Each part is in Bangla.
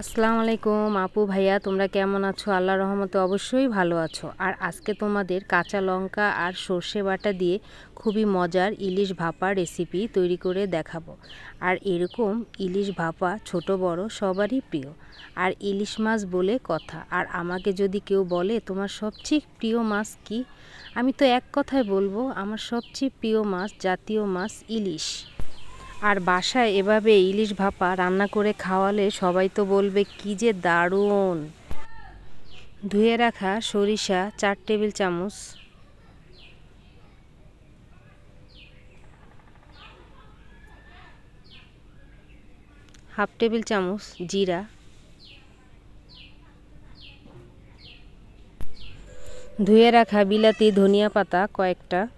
আসসালামু আলাইকুম আপু ভাইয়া, তোমরা কেমন আছো? আল্লাহ রহমতে অবশ্যই ভালো আছো। আর আজকে তোমাদের কাঁচা লঙ্কা আর সর্ষে বাটা দিয়ে খুবই মজার ইলিশ ভাপা রেসিপি তৈরি করে দেখাবো। আর এরকম ইলিশ ভাপা ছোট, বড় সবারই প্রিয়। আর ইলিশ মাছ বলে কথা। আর আমাকে যদি কেউ বলে, তোমার সবচেয়ে প্রিয় মাছ কি? আমি তো এক কথায় বলব, আমার সবচেয়ে প্রিয় মাছ জাতীয় মাছ ইলিশ। আর বাসায় এভাবে ইলিশ ভাপা রান্না করে খাওয়ালে সবাই তো বলবে, কি যে দারুণ! ধুয়ে রাখা সরিষা চার টেবিল চামচ। হাফ টেবিল চামচ জিরা। ধুয়ে রাখা বিলাতি ধনিয়া পাতা কয়েকটা।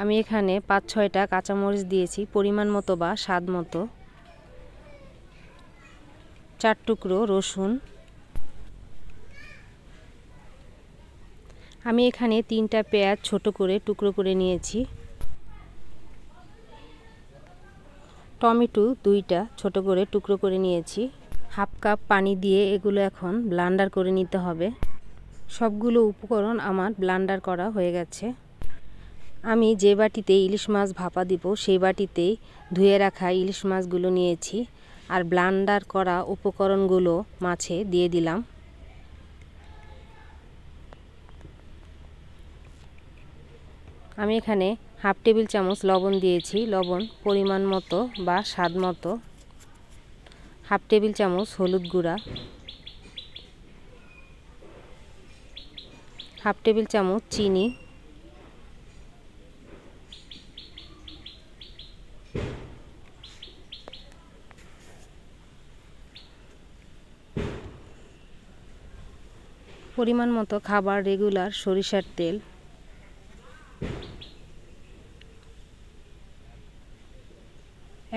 আমি এখানে পাঁচ, ছয়টা কাঁচামরিচ দিয়েছি, পরিমাণ মতো বা স্বাদ মতো। চার টুকরো রসুন। আমি এখানে তিনটা পেঁয়াজ ছোট করে, টুকরো করে নিয়েছি। টমেটো দুইটা ছোট করে, টুকরো করে নিয়েছি। হাফ কাপ পানি দিয়ে এগুলো এখন ব্লান্ডার করে নিতে হবে। সবগুলো উপকরণ আমার ব্লান্ডার করা হয়ে গেছে। আমি যে বাটিতে ইলিশ মাছ ভাপা দিব সেই বাটিতেই ধুয়ে রাখা ইলিশ মাছগুলো নিয়েছি আর ব্লান্ডার করা উপকরণগুলো মাছে দিয়ে দিলাম। আমি এখানে হাফ টেবিল চামচ লবণ দিয়েছি, লবণ পরিমাণ মতো বা স্বাদ মতো। হাফ টেবিল চামচ হলুদ গুঁড়া। হাফ টেবিল চামচ চিনি। পরিমাণ মতো খাবার রেগুলার সরিষার তেল।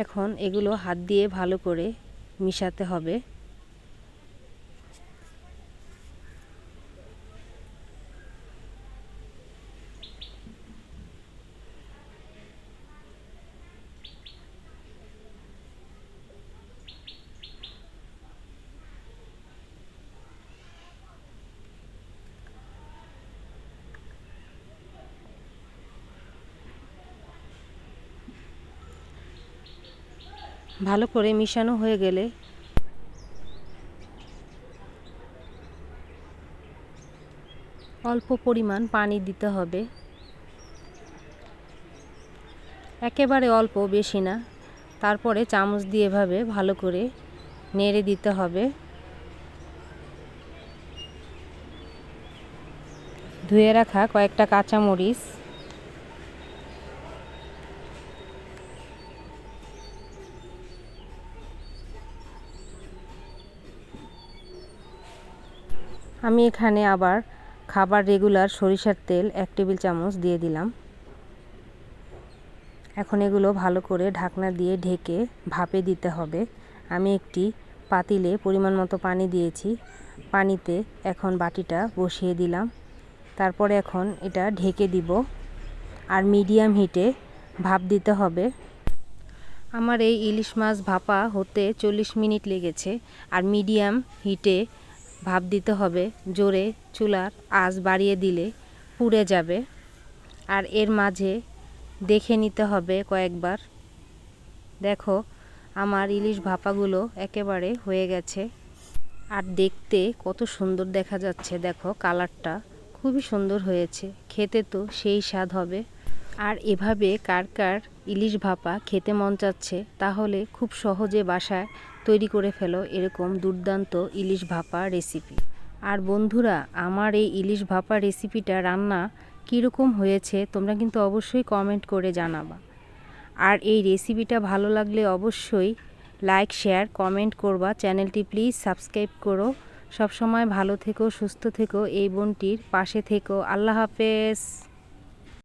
এখন এগুলো হাত দিয়ে ভালো করে মিশাতে হবে। ভালো করে মিশানো হয়ে গেলে অল্প পরিমাণ পানি দিতে হবে। একেবারে অল্প, বেশি না। তারপরে চামচ দিয়ে এভাবে ভালো করে নেড়ে দিতে হবে। ধুয়ে রাখা কয়েকটা কাঁচামরিচ। আমি এখানে আবার খাবার রেগুলার সরিষার তেল এক টেবিল চামচ দিয়ে দিলাম। এখন এগুলো ভালো করে ঢাকনা দিয়ে ঢেকে ভাপে দিতে হবে। আমি একটি পাতিলে পরিমাণ মতো পানি দিয়েছি। পানিতে এখন বাটিটা বসিয়ে দিলাম। তারপরে এখন এটা ঢেকে দিব। আর মিডিয়াম হিটে ভাপ দিতে হবে। আমার এই ইলিশ মাছ ভাপা হতে চল্লিশ মিনিট লেগেছে। আর মিডিয়াম হিটে ভাপ দিতে হবে, জোরে চুলার আঁচ বাড়িয়ে দিলে পুড়ে যাবে। আর এর মাঝে দেখে নিতে হবে কয়েকবার। দেখো, আমার ইলিশ ভাপাগুলো একেবারে হয়ে গেছে। আর দেখতে কত সুন্দর দেখা যাচ্ছে, দেখো কালারটা। খুবই সুন্দর হয়েছে, খেতে তো সেই স্বাদ হবে। আর এভাবে কার কার ইলিশ ভাপা খেতে মন চাচ্ছে, তাহলে খুব সহজে বাসায় তৈরি করে ফেলো এরকম দুর্দান্ত ইলিশ ভাপা রেসিপি। আর বন্ধুরা, আমার এই ইলিশ ভাপা রেসিপিটা রান্না কীরকম হয়েছে তোমরা কিন্তু অবশ্যই কমেন্ট করে জানাবা। আর এই রেসিপিটা ভালো লাগলে অবশ্যই লাইক, শেয়ার, কমেন্ট করবা। চ্যানেলটি প্লিজ সাবস্ক্রাইব করো। সবসময় ভালো থেকো, সুস্থ থেকো, এই বোনটির পাশে থেকো। আল্লাহ হাফেজ।